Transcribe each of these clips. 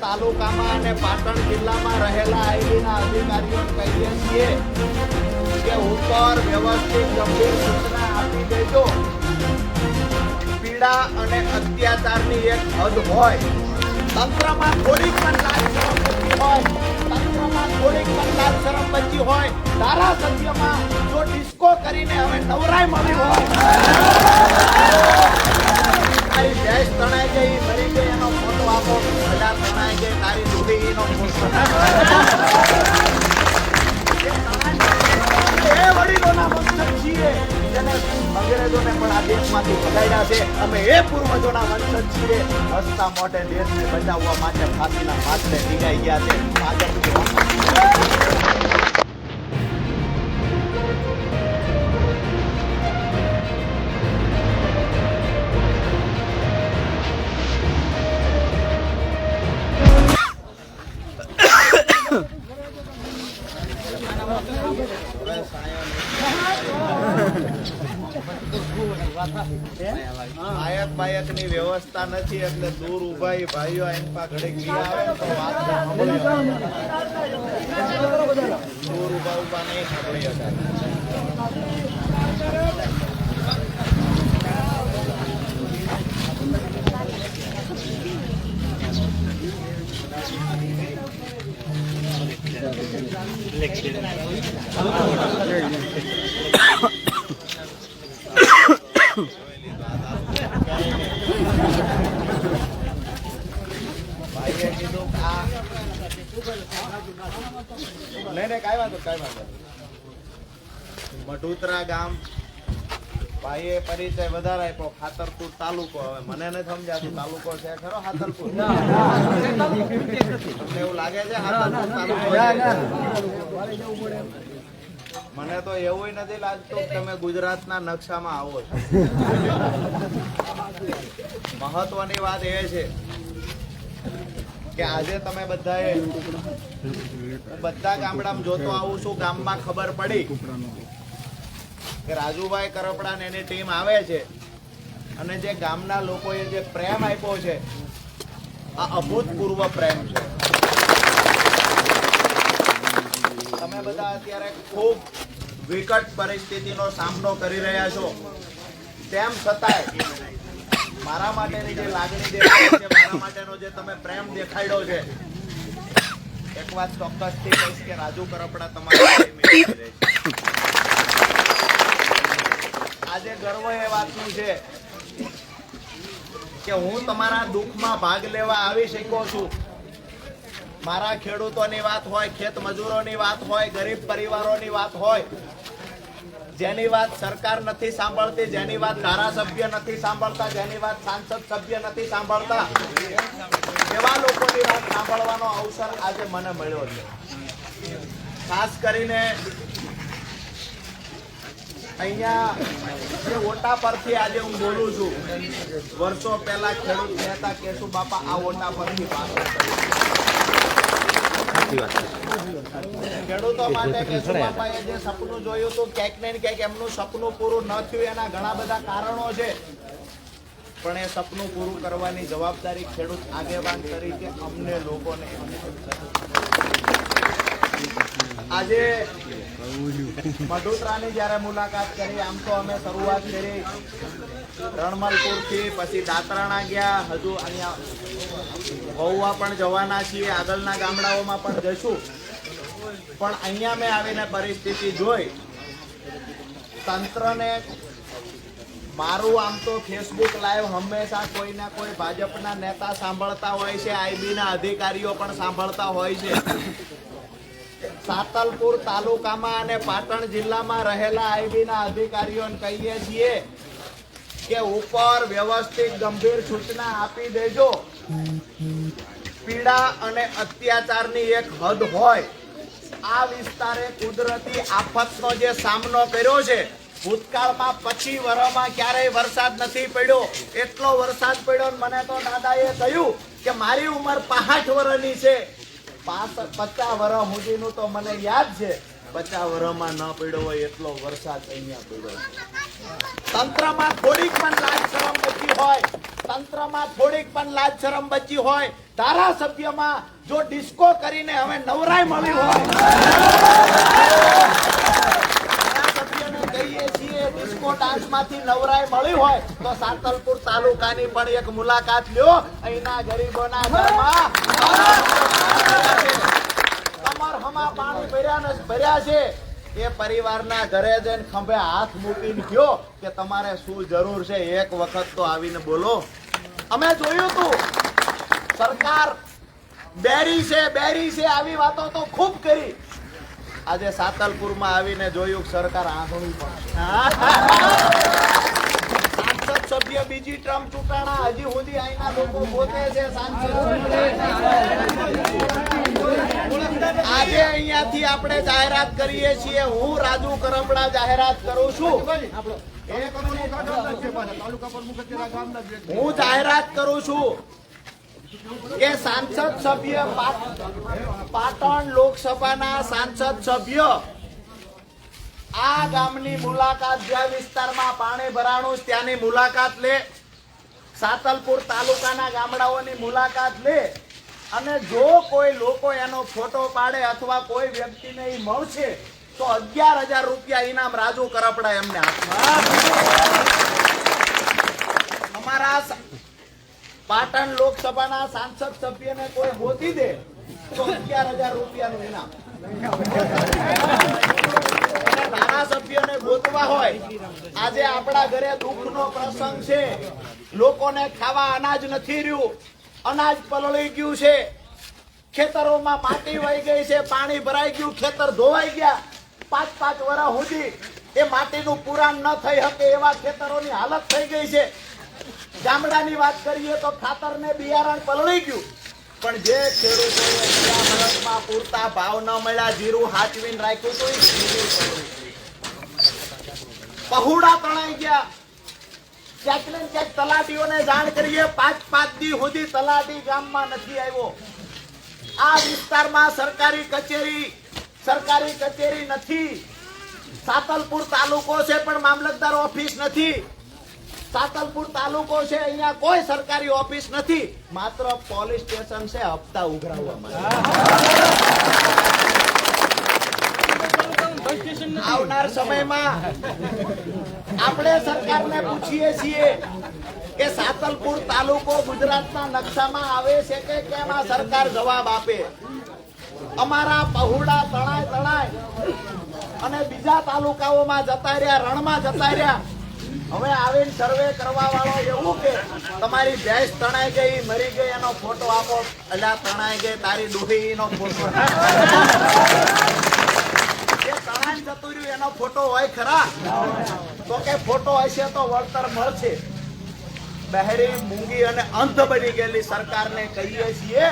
તાલુકામાં અને પાટણ જિલ્લામાં રહેલા આઈડીના અધિકારીઓને કહીએ છીએ કે ઉપર વ્યવસ્થિત ગંભીર સૂચના આપી દેજો. પીડા અને અત્યાચારની એક હદ હોય. તંત્રમાં થોડીક પણ લાજ હોય. તંત્રમાં થોડીક પણ લાજ શરમ બચી હોય. ધારાસભ્યમાં જો ડિસ્કો કરીને હવે નવરાય મળી હોય. મારી ભેંસ તણાઈ ગઈ, મરી ગઈ એનો આપો બધા તણાઈ ગઈ તારી ફોટો એ વડીલોના વંશજ છીએ જેને અંગ્રેજોને પણ આ દેશમાંથી ભગાડ્યા છે અમે એ પૂર્વજોના વંશજ છીએ હસતા મોઢે દેશને બચાવવા માટે ફાંસીના હાથને ભીગાઈ ગયા છે ભાજપની નથી એટલે દૂર ઊભા એ ભાઈઓ એની પા ઘડીક વી તો વાત દૂર ઊભા ઊભા નહીં સાંભળી શકાય ભાઈએ કીધું કે આ નહીં નહીં કાંઈ વાંધો. મઢુતરા ગામ ભાઈએ પરિચય વધારે આપ્યો ખાતરપુર તાલુકો. હવે મને નથી સમજાતું તાલુકો છે ખરો ખાતરપુર? તમને એવું લાગે છે? મને તો એવું નથી લાગતું કે તમે ગુજરાતના નકશામાં આવો છો. મહત્વની વાત એ છે કે આજે તમે બધાએ બધા ગામડામાં જોતો આવું છું, ગામમાં ખબર પડી કે રાજુભાઈ કરપડા ને એની ટીમ આવે છે. અને જે ગામના લોકોએ જે પ્રેમ આપ્યો છે, આ અભૂતપૂર્વ પ્રેમ છે. તમે બધા અત્યારે ખૂબ વિકટ પરિસ્થિતિનો સામનો કરી રહ્યા છો. તેમ છતાંય મારા માટેની જે લાગણી દેખાય માટેનો જે તમે પ્રેમ દેખાડ્યો છે, એક વાત ચોક્કસથી કહીશ કે રાજુ કરપડા તમારા. આજે ગર્વ એ વાતનું છે કે હું તમારા દુઃખમાં ભાગ લેવા આવી શક્યો છું મારા ખેડૂતોની વાત હોય ખેત મજૂરોની વાત હોય, ગરીબ પરિવારોની વાત હોય જેની વાત સરકાર નથી સાંભળતી, જેની વાત ધારાસભ્ય નથી સાંભળતા, જેની વાત સાંસદ સભ્ય નથી સાંભળતા, એવા લોકોની વાત સાંભળવાનો અવસર આજે મને મળ્યો છે. ખાસ કરીને અહીંયા ઓટા પરથી આજે હું બોલું છું, વર્ષો પહેલા ખેડૂત નેતા કેશુ બાપા, આ ઓટા પરથી પાસ ખેડૂતો માટે જે સપનું જોયું હતું ક્યાંક ને ક્યાંક એમનું સપનું પૂરું ન થયું, એના બધા કારણો છે. પણ એ સપનું પૂરું કરવાની જવાબદારી ખેડૂત આગેવાન તરીકે અમને આજે મઢુતરાની જ્યારે મુલાકાત કરી, આમ તો અમે શરૂઆત કરી. રણમલપુરથી પછી દાતરાણા ગયા, હજુ અહીંયા વહુવા પણ જવાના છીએ, આગળના ગામડાઓમાં પણ જશું. પણ અહીંયા મેં આવીને પરિસ્થિતિ જોઈ. તંત્રને મારું આમ તો ફેસબુક લાઈવ હંમેશા કોઈ ના કોઈ ભાજપના નેતા સાંભળતા હોય છે આઈબી ના અધિકારીઓ પણ સાંભળતા હોય છે. સાતલપુર તાલુકામાં અને પાટણ જિલ્લામાં રહેલા આઈબી ના અધિકારીઓને કહીએ છીએ કે ઉપર વ્યવસ્થિત ગંભીર સૂચના આપી દેજો. પીડા અને અત્યાચારની એક હદ હોય. આ વિસ્તારે કુદરતી આફતનો જે સામનો કર્યો છે, ભૂતકાળમાં પછી વરોમાં ક્યારેય વરસાદ નથી પડ્યો. એટલો વરસાદ પડ્યો મને તો દાદાએ કહ્યું કે મારી ઉંમર પાંઠ વર્ષની છે. પાસઠ પચાસ વર્ષ સુધીનું તો મને યાદ છે. પચાસ વર્ષમાં ન પડ્યો હોય એટલો વરસાદ અહીંયા પડ્યો તંત્રમાં થોડીક પણ લાજ શરમ નથી હોય. તંત્રમાં થોડીક પણ લાજ શરમ બચી હોય, ધારાસભ્યમાં જો ડિસ્કો કરીને હવે નવરાય મળી હોય. મુલાકાત લ્યો. અહીંના ગરીબોના ઘરમાં હમા પાણી ભર્યા ભર્યા છે. એ પરિવારના ઘરે જઈને ખંભે હાથ મૂકીને કયો કે તમારે શું જરૂર છે? એક વખત તો આવીને બોલો. અમે જોયું તું સરકાર બેરી છે બેરી છે, આવી વાતો તો ખૂબ કરી. આજે સાતલપુરમાં આવીને જોયું સરકાર આંધળી પણ સાંસદ સભ્ય બીજી ટ્રમ્પ ચૂંટાણા, હજી સુધી અહીંના લોકો પોતે છે સાંસદ. આજે અહીંયાથી આપણે જાહેરાત કરીએ છીએ. હું રાજુ કરમડા જાહેરાત કરું છું. હું જાહેરાત કરું છું કે સાંસદ સભ્ય પાટણ લોકસભાના સાંસદ સભ્ય આ ગામની મુલાકાત જ્યાં વિસ્તારમાં પાણી ભરાણું ત્યાંની મુલાકાત લે. સાતલપુર તાલુકાના ગામડાઓની મુલાકાત લે. અને જો કોઈ લોકો એનો ફોટો પાડે અથવા કોઈ વ્યક્તિને એ મળશે, તો અગિયાર હજાર રૂપિયા ઇનામ રાજુ કરપડા એમને હાથમાં. અમારા પાટણ લોકસભાના સાંસદ સભ્યને કોઈ ગોતી દે, તો અગિયાર હજાર રૂપિયાનું ઇનામ ધારાસભ્યને ગોતવા હોય, આજે આપણા ઘરે દુઃખનો પ્રસંગ છે. લોકોને ખાવા અનાજ નથી રહ્યું. અનાજ પલળી ગયું છે. ખેતરોમાં માટી વહી ગઈ છે, પાણી ભરાઈ ગયું, ખેતર ધોવાઈ ગયા. પાંચ પાંચ વર્ષ સુધી એ માટીનું પુરાણ ન થઈ શકે એવા ખેતરોની હાલત થઈ ગઈ છે. ગામડાની વાત કરીએ તો ખાતર ને બિયારણ પલળી ગયું. પણ જે વર્ષમાં પૂરતા ભાવ ન મળ્યા, જીરું હાચવીને રાખ્યું તો પહુડા તણાઈ ગયા. ક્યાંક ને તલાટીઓને જાણ કરીએ. પાંચ પાંચ દી સુધી તલાટી ગામમાં નથી આવ્યો. આ વિસ્તારમાં સરકારી કચેરી સરકારી કચેરી નથી. સાતલપુર તાલુકો છે, પણ મામલતદાર ઓફિસ નથી. સાતલપુર તાલુકો છે, અહીંયા કોઈ સરકારી ઓફિસ નથી. માત્ર પોલીસ સ્ટેશન છે, હપ્તા ઉઘરાવવા માટે. આવનાર સમયમાં આપણે સરકારને પૂછીએ છીએ કે સાતલપુર તાલુકો ગુજરાતના નકશામાં આવે છે કે કેમ આ સરકાર જવાબ આપે? અમારા પહોળા તણાય તણાય અને બીજા તાલુકાઓમાં જતા રહ્યા, રણમાં જતા રહ્યા. હવે આવીને સર્વે કરવા વાળો એવું કે, તમારી ભેંસ તણાઈ ગઈ, મરી ગઈ, એનો ફોટો આપો. એટલે તણાઈ ગઈ, તારી ડૂહી નો ફોટો વળતર મળશે. બહેરી, મૂંગી અને અંધ બની ગયેલી સરકારને કહીએ છીએ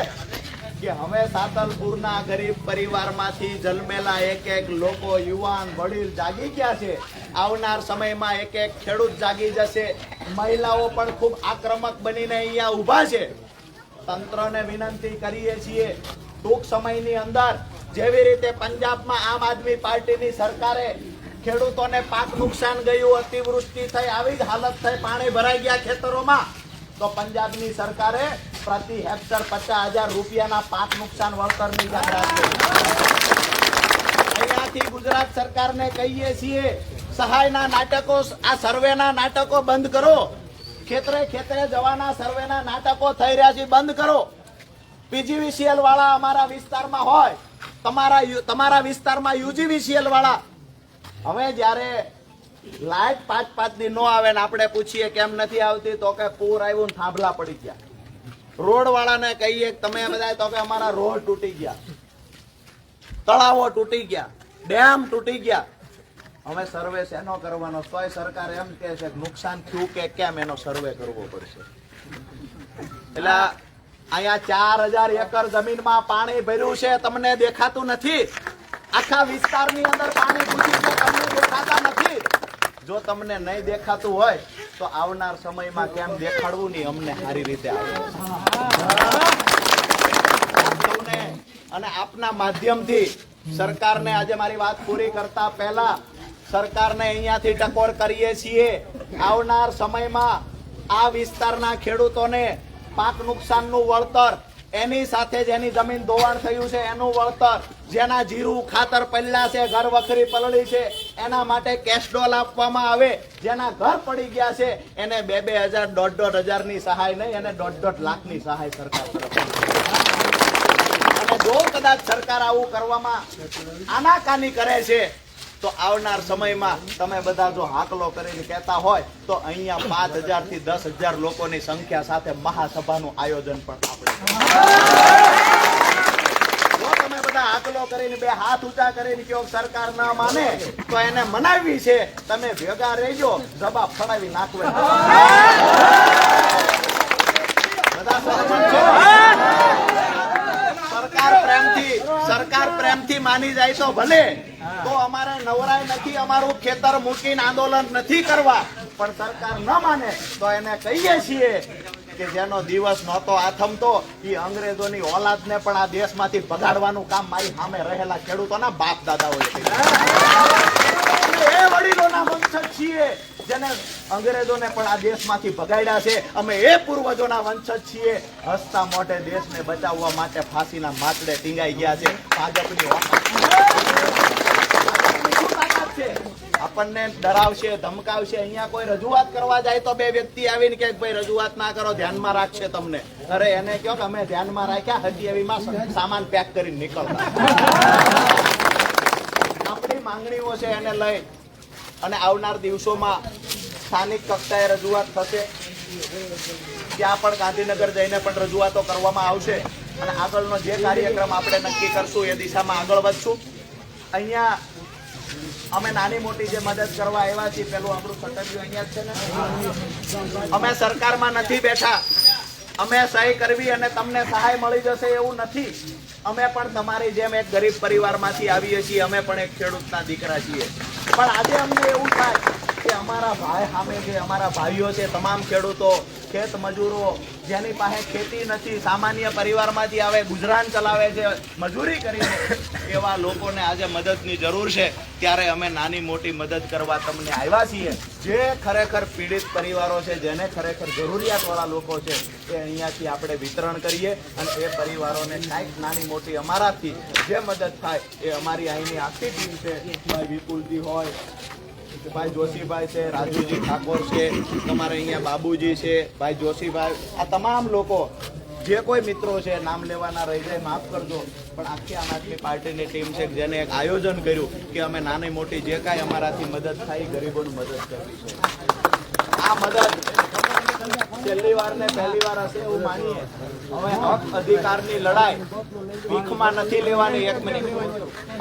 કે હવે સાતલપુરના ગરીબ પરિવારમાંથી જન્મેલા એક એક લોકો, યુવાન, વડીલ જાગી ગયા છે. આવનાર સમયમાં એક એક ખેડૂત જાગી જશે. મહિલાઓ પણ ખૂબ આક્રમક બનીને અહીંયા ઊભા છે. તંત્રને વિનંતી કરીએ છીએ, ટૂંક સમયની અંદર જેવી રીતે પંજાબમાં આમ આદમી પાર્ટીની સરકારે ખેડૂતોને પાક નુકસાન ગયું, અતિવૃષ્ટિ થઈ, આવી જ હાલત થઈ, પાણી ભરાઈ ગયા ખેતરોમાં, તો પંજાબની સરકારે પ્રતિ હેક્ટર પચાસ હજાર રૂપિયાના પાક નુકસાન વળતરની જાહેરાત અહીંયાથી ગુજરાત સરકારને કહીએ છીએ, સહાયના નાટકો, આ સર્વેના નાટકો બંધ કરો. ખેતરે ખેતરે જવાના સર્વેના નાટકો થઈ રહ્યા છે, બંધ કરો. પીજીવીસીએલ વાળા અમારા વિસ્તારમાં હોય તમારા તમારા વિસ્તારમાં યુજીવીસીએલ વાળા હવે જ્યારે લાઈટ પાંચ પાંચ દી નો આવે ને આપણે પૂછીએ કેમ નથી આવતી, તો કે પૂર આવ્યું ને થાંભલા પડી ગયા. રોડ વાળાને કહીએ કે તમે બધા તો કે અમારા રોડ તૂટી ગયા. તળાવો તૂટી ગયા. ડેમ તૂટી ગયા. હવે સર્વે શેનો કરવાનો? તોય સરકાર એમ કહે છે કે નુકસાન થયું કે કેમ એનો સર્વે કરવો પડશે? એટલે અહીંયા ચાર હજાર એકર જમીનમાં પાણી ભર્યું છે, તમને દેખાતું નથી. આખા વિસ્તારની અંદર પાણી ઘૂસી છે, તમને દેખાતા નથી. જો તમને નહીં દેખાતું હોય, તો આવનાર સમયમાં કેમ દેખાડવું નહીં? અમને સારી રીતે આવડે અને આપના માધ્યમથી સરકારને આજે મારી વાત પૂરી કરતા પહેલા સરકારને અહીંયાથી ટકોર કરીએ છીએ. આવનાર સમયમાં આ વિસ્તારના ખેડૂતોને પાક નુકસાનનું વળતર. એની સાથે જેની જમીન ધોવાણ થયું છે, એનું વળતર. જેના જીરું ખાતર પલ્લા છે, ઘર વખરી પલળી છે, એના માટે કેશ આપવામાં આવે. જેના ઘર પડી ગયા છે, એને બે બે હજાર, દોઢ દોઢ હજારની સહાય નહીં અને દોઢ દોઢ લાખની સહાય સરકાર તરફથી અને જો કદાચ સરકાર આવું કરવામાં આનાકાની કરે છે તો આવનાર સમયમાં તમે બધા જો હાકલો કરીને કહેતા હોય, તો અહીંયા પાંચ હજારથી દસ હજાર લોકોની સંખ્યા સાથે મહાસભાનું આયોજન પણ આપણે સરકાર ના માને મનાવવી છે, તમે ભેગા રહેજો, જવાબ ફળાવી નાખવે સરકાર પ્રેમથી સરકાર પ્રેમથી માની જાય તો ભલે. તો અમારે નવરાય નથી, અમારું ખેતર મૂકીને આંદોલન નથી કરવા. પણ સરકાર ન માને તો એને કહીએ છીએ કે જેનો દિવસ નહોતો આથમતો એ અંગ્રેજોની ઓલાદને પણ આ દેશમાંથી ભગાડવાનું કામ મારી સામે રહેલા ખેડૂતોના બાપ દાદાઓ એ વડીલોના વંશજ છીએ જેને અંગ્રેજોને પણ આ દેશમાંથી ભગાડ્યા છે. અમે એ પૂર્વજોના વંશજ છીએ. હસતા મોઢે દેશને બચાવવા માટે ફાંસીના માટડે ટીંગાઈ ગયા છે. ભાજપની શું છે? આપણને ડરાવશે, ધમકાવશે. અહીંયા કોઈ રજૂઆત કરવા જાય તો બે વ્યક્તિ આવીને કે ભાઈ, રજૂઆત ના કરો, ધ્યાનમાં રાખશે તમને. અરે એને કહો કે અમે ધ્યાનમાં રાખ્યા, હજી એવીમાં સામાન પેક કરીને નીકળતા. આપણી માંગણીઓ છે એને લઈ અને આવનાર દિવસોમાં સ્થાનિક કક્ષાએ રજૂઆત થશે. ત્યાં પણ ગાંધીનગર જઈને પણ રજૂઆતો કરવામાં આવશે. અને આગળનો જે કાર્યક્રમ આપણે નક્કી કરશું એ દિશામાં આગળ વધશું. અહીંયા અમે નાની મોટી જે મદદ કરવા આવ્યા છીએ, પેલું આપણું સટર્યું અહીંયા છે ને? અમે સરકારમાં નથી બેઠા. અમે સહી કરવી અને તમને સહાય મળી જશે એવું નથી. અમે પણ તમારી જેમ એક ગરીબ પરિવારમાંથી આવીએ છીએ, અમે પણ એક ખેડૂતના દીકરા છીએ. પણ આજે અમને એવું થાય અમારા ભાઈ સામે જે અમારા ભાઈઓ છે, તમામ ખેડૂતો, ખેત મજૂરો, જેની પાસે ખેતી નથી, સામાન્ય પરિવારમાંથી આવે, ગુજરાન ચલાવે છે, મજૂરી કરીને એવા લોકોને આજે મદદની જરૂર છે. ત્યારે અમે નાની મોટી મદદ કરવા તમને આવ્યા છીએ. જે ખરેખર પીડિત પરિવારો છે, જેને ખરેખર જરૂરિયાતવાળા લોકો છે, એ અહીંયાથી આપણે વિતરણ કરીએ અને એ પરિવારોને કાંઈક નાની મોટી અમારાથી જે મદદ થાય, એ અમારી અહીંની આખી ટીમ છે. વિપુલજી હોય ભાઈ જોશીભાઈ છે, રાજુજી ઠાકોર છે, તમારે અહીંયા બાબુજી છે, ભાઈ જોશીભાઈ, આ તમામ લોકો, જે કોઈ મિત્રો છે, નામ લેવાના રહી જાય, માફ કરજો, પણ આખી આમ આદમી પાર્ટીની ટીમ છે, જેને એક આયોજન કર્યું કે અમે નાની મોટી જે કાંઈ અમારાથી મદદ થાય ગરીબોની મદદ કરવી છે. આ મદદ છેલ્લી વાર ને પહેલી વાર હશે એવું માનીએ. હવે હક અધિકારની લડાઈ ભીખમાં નથી લેવાની એક મિનિટ.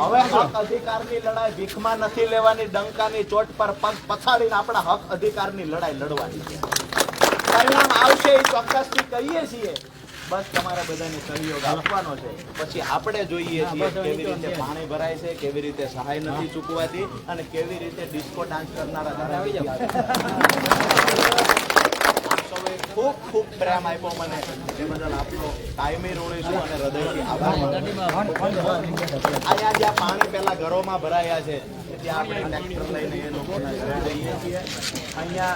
હવે હક અધિકારની લડાઈ ભીખમાં નથી લેવાની, ડંકાની ચોટ પર પગ પછાડીને આપણા હક અધિકારની લડાઈ લડવાની. છે પરિણામ આવશે એ ચોક્કસથી કહીએ છીએ. બસ તમારે બધાને સહયોગ આપવાનો છે. પછી આપણે જોઈએ છીએ કેવી રીતે પાણી ભરાય છે, કેવી રીતે સહાય નથી ચૂકવાતી અને કેવી રીતે ડિસ્કો ડાન્સ કરનારા. આપ સૌએ ખૂબ ખૂબ પ્રેમ આપ્યો મને. એ બદલ આપનો કાયમી ઋણી છું અને હૃદયથી આભાર અહીંયા જ્યાં પાણી પહેલાં ઘરોમાં ભરાયા છે, ત્યાં આપણે ટ્રેક્ટર લઈને એ લોકોના ઘરે જઈએ છીએ. અહીંયા